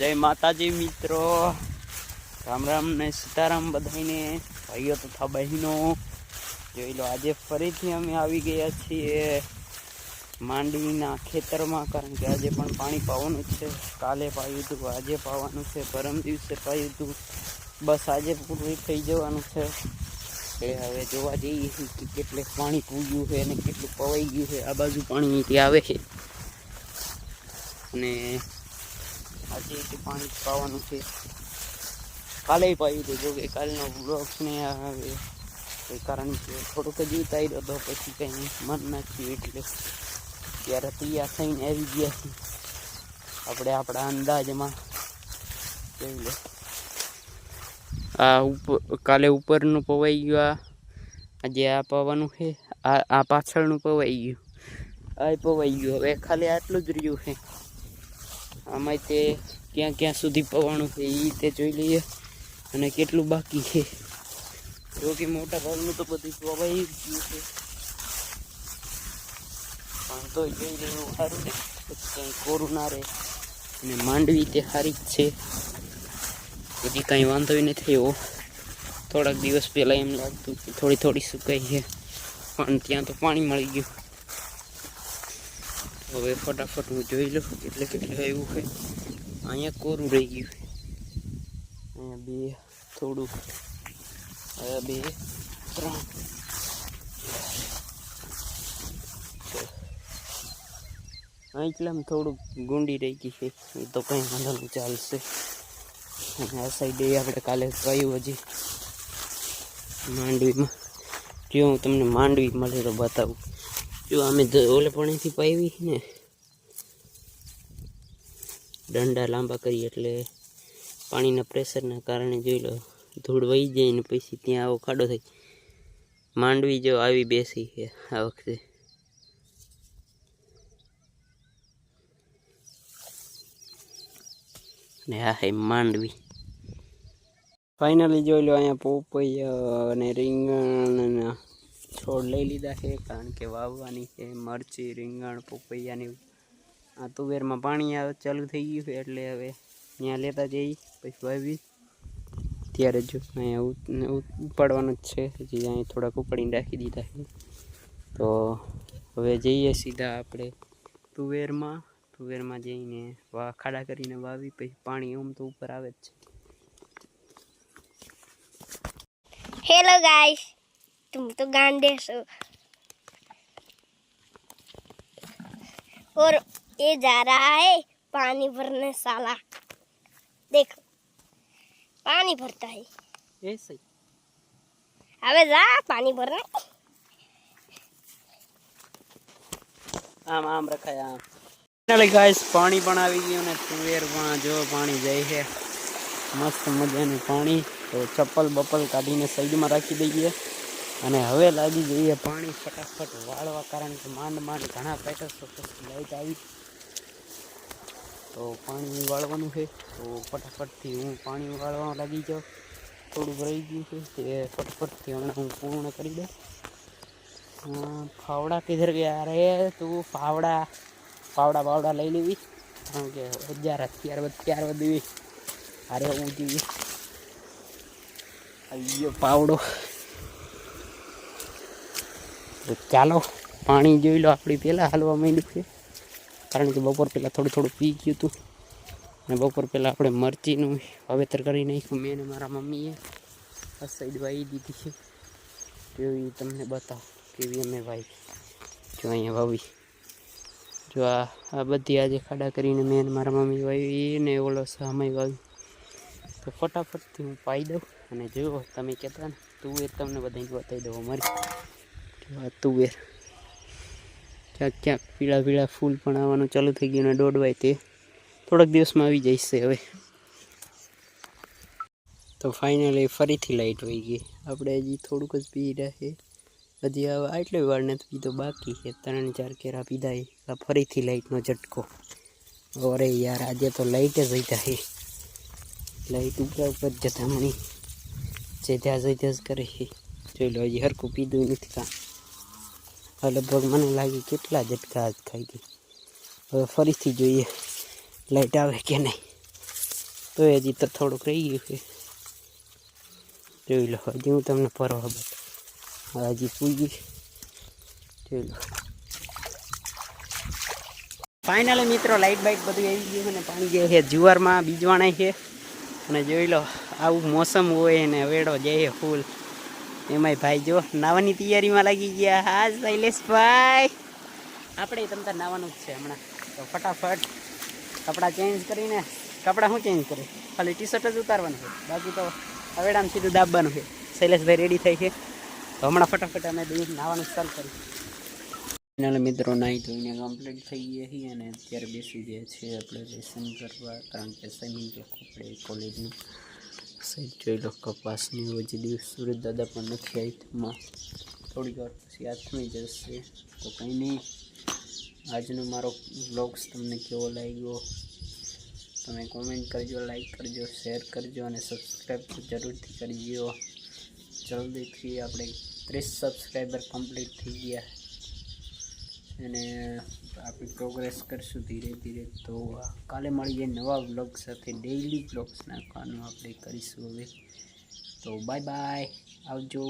જય માતાજી મિત્રો. રામ રામ ને સીતારામ બધાને ભાઈઓ તથા બહેનો. જોઈ લો, આજે ફરીથી અમે આવી ગયા છીએ માંડવીના ખેતરમાં, કારણ કે આજે પણ પાણી પાવાનું છે. કાલે પાયું હતું આજે પાવાનું છે. પરમ દિવસે પાયું હતું બસ આજે પૂરું થઈ જવાનું છે. એટલે હવે જોવા જઈએ કે કેટલે પાણી પૂગ્યું છે અને કેટલું પવાઈ ગયું છે. આ બાજુ પાણી ત્યાં આવે છે. અને આજે પાણી પાવાનું છે. કાલે પાવી હતું, જો કે કાલનો બ્લોગ નહીં આવે એ કારણ કે થોડુંક જ ઉતાર્યો તો પછી કંઈ મન નથી એટલે ત્યારે તૈયાર થઈને આવી ગયા છીએ. આપણે આપણા અંદાજમાં જોઈ લો. આ ઉપર કાલે ઉપરનું પવાઈ ગયું, આ આજે આ પવાનું છે, આ આ પાછળનું પવાઈ ગયું. આ પવાઈ ગયું, હવે ખાલી આટલું જ રહ્યું છે. આમાં તે ક્યાં ક્યાં સુધી પવાનું છે એ તે જોઈ લઈએ. અને કેટલું બાકી છે? જો મોટા ભાગનું તો બધું પવાઈ ગયું છે. પણ તો જોઈ લેવું સારું ને કંઈ કોરું ના રહે. અને માંડવી તે સારી જ છે. બધી કાંઈ વાંધો નથી એવો. થોડાક દિવસ પહેલાં એમ લાગતું કે થોડી થોડી સુકાઈ છે. પણ ત્યાં તો પાણી મળી ગયું. હવે ફટાફટ હું જોઈ લઉં એટલે કેટલું એવું છે અહીંયા કોરું રહી ગયું અહીંયા બે થોડું અહીંયા બે, ત્રણ. એટલામાં થોડુંક ગુંડી રહી ગઈ છે. એ તો કંઈ વાંધો નહીં, ચાલશે. અને આ સાઈડે આપણે કાલે કહ્યું હજી? માંડવીમાં. જો હું તમને માંડવી મળે તો બતાવું. જો અમે ઓલે પાણીથી પાવી ને. દંડા લાંબા કરીએ એટલે પાણીના પ્રેશરના કારણે જોઈ લો, ધૂળ વહી જાય ને પછી ત્યાં આવો ખાડો થાય. માંડવી જો આવી બેસી છે આ વખતે. ને આ હે માંડવી. ફાઇનલી જોઈ લો અહીંયા પોપૈયા અને રીંગણ છોડ લઈ લીધા છે, કારણ કે વાવવાની છે, મરચી, રીંગણ, પોપૈયાની આ તુવેરમાં પાણી ચાલુ થઈ ગયું છે, એટલે હવે ત્યાં લેતા જઈ પછી વાવી ત્યારે જો અહીંયા ઉપાડવાનું જ છે, હજી અહીં થોડાક ઉપાડીને રાખી દીધા છે. તો હવે જઈએ સીધા આપણે તુવેરમાં. તુવેરમાં જઈને વા, ખાડા કરીને વાવી, પછી પાણી ઓમ તો ઉપર આવે જ છે. હેલો ગાઈસ तुम तो गांडे हो और ये जा रहा है पानी भरने साला देखो पानी भरता है એ સહી अबे जा पानी भरने આમ આમ રખાય આમ ફાઇનલી ગાઈસ પાણી પણ આવી ગયું ને તુવેરમાં જો પાણી જાય છે મસ્ત મજાનું પાણી તો ચપ્પલ બપ્પલ કાઢીને સાઈડમાં રાખી દઈએ અને હવે લાગી જઈએ પાણી ફટાફટ વાળવા કારણ કે માંડ માંડ ઘણા પેટર્સો લાઈટ આવી. તો પાણી વાળવાનું છે. તો ફટાફટથી હું પાણી વાળવા લાગી જાઉં થોડું રહી ગયું છે તે ફટાફટથી હમણાં હું પૂર્ણ કરી દઉં. ફાવડા કિધર ગયા રે તું ફાવડા ફાવડા બાવડા લઈ લેવી. કારણ કે હજાર અત્યાર બાદ ત્યાર બાદ અરે હું જોઈએ. આવ્યો પાવડો તો ચાલો, પાણી જોઈ લો, આપણી પહેલાં હાલવા માંડ્યું છે. કારણ કે બપોર પહેલાં થોડું થોડું પી ગયું હતું. અને બપોર પહેલાં આપણે મરચીનું વાવેતર કરી નાખ્યું. મેં અને મારા મમ્મીએ આ સાઈડ વાવી દીધી છે. કેવી તમને બતાવો કેવી અમે વાવી. જો અહીંયા વાવી. જો આ આ બધી આજે ખાડા કરીને મેં મારા મમ્મી વાવી ને ઓલો સામાય વાવી. તો ફટાફટથી હું પાઈ દઉં. અને જુઓ તમે કહેતા ને, તું એ તમને બધાને બતાવી દઉં અમારી. તુવેર. ક્યાંક ક્યાંક પીળા પીળા ફૂલ પણ આવવાનું ચાલુ થઈ ગયું અને દોડવાય તે. થોડાક દિવસમાં આવી જશે હવે. તો ફાઇનલી ફરીથી લાઈટ વહી ગઈ. આપણે હજી થોડુંક જ પી રહ્યા છે. હજી હવે આટલી વાર નથી પીધો, બાકી છે ત્રણ ચાર કેરા પીધા એ ફરીથી લાઈટનો ઝટકો. અરે યાર, આજે તો લાઇટ જ જતા છે લાઈટ ઉપર ઉપર જતામણી જે ત્યાં જઈ ત્યાં જ કરે છે. જોઈ લો, હજી હરખું પીધું નથી કાં લગભગ મને લાગે કેટલા ઝટકા ખાઈ ગઈ. હવે ફરીથી જોઈએ લાઈટ આવે કે નહીં. તો હજી તો થોડુંક રહી ગયું છે. જોઈ લો, હજી હું તમને ફરવા બતાવું. હજી પૂગી જોઈ લો. ફાઇનલી મિત્રો લાઇટ બાઇટ બધું આવી ગયું અને પાણી જાય છે જુવારમાં બીજવાણાય છે. અને જોઈ લો, આવું મોસમ હોય અને વેડો જાય ફૂલ એમાંય ભાઈ જો નાવાની તૈયારીમાં લાગી ગયા. હા, શૈલેષભાઈ. આપણે તમતા નાવાનું જ છે હમણાં. તો ફટાફટ કપડાં ચેન્જ કરીને, કપડાં હું ચેન્જ કરું? ખાલી ટી શર્ટ જ ઉતારવાનું છે. બાકી તો હવેડામ સીધું દાબવાનું છે. શૈલેષભાઈ રેડી થઈ છે. તો હમણાં ફટાફટ અમે બે નાવાનું ચાલુ કર્યું ફાઇનલ મિત્રો, નાહી ધોઈને કમ્પ્લીટ થઈ ગયા છીએ અને અત્યારે બેસી ગયા છીએ આપણે લેસન કરવા. કારણ કે સેમિંગ આપણે કોલેજનું સાઈડ જોઈ લો, કપાસની હજી દિવસ સુરત દાદા પણ નથી આઈટમાં થોડીક વાર પછી આથમી જશે. તો કંઈ નહીં, આજનો મારો બ્લોગ્સ તમને કેવો લાગ્યો? તમે કોમેન્ટ કરજો લાઈક કરજો શેર કરજો અને સબસ્ક્રાઈબ જરૂરથી કરજો. જલ્દીથી આપણે ત્રીસ સબસ્ક્રાઈબર કમ્પ્લીટ થઈ ગયા. અને આપણી પ્રોગ્રેસ કરશું ધીરે ધીરે તો કાલે મળીએ નવા બ્લોગ સાથે ડેઈલી બ્લોગ્સ નાખવાનું આપણે કરીશું હવે. તો બાય બાય આવજો.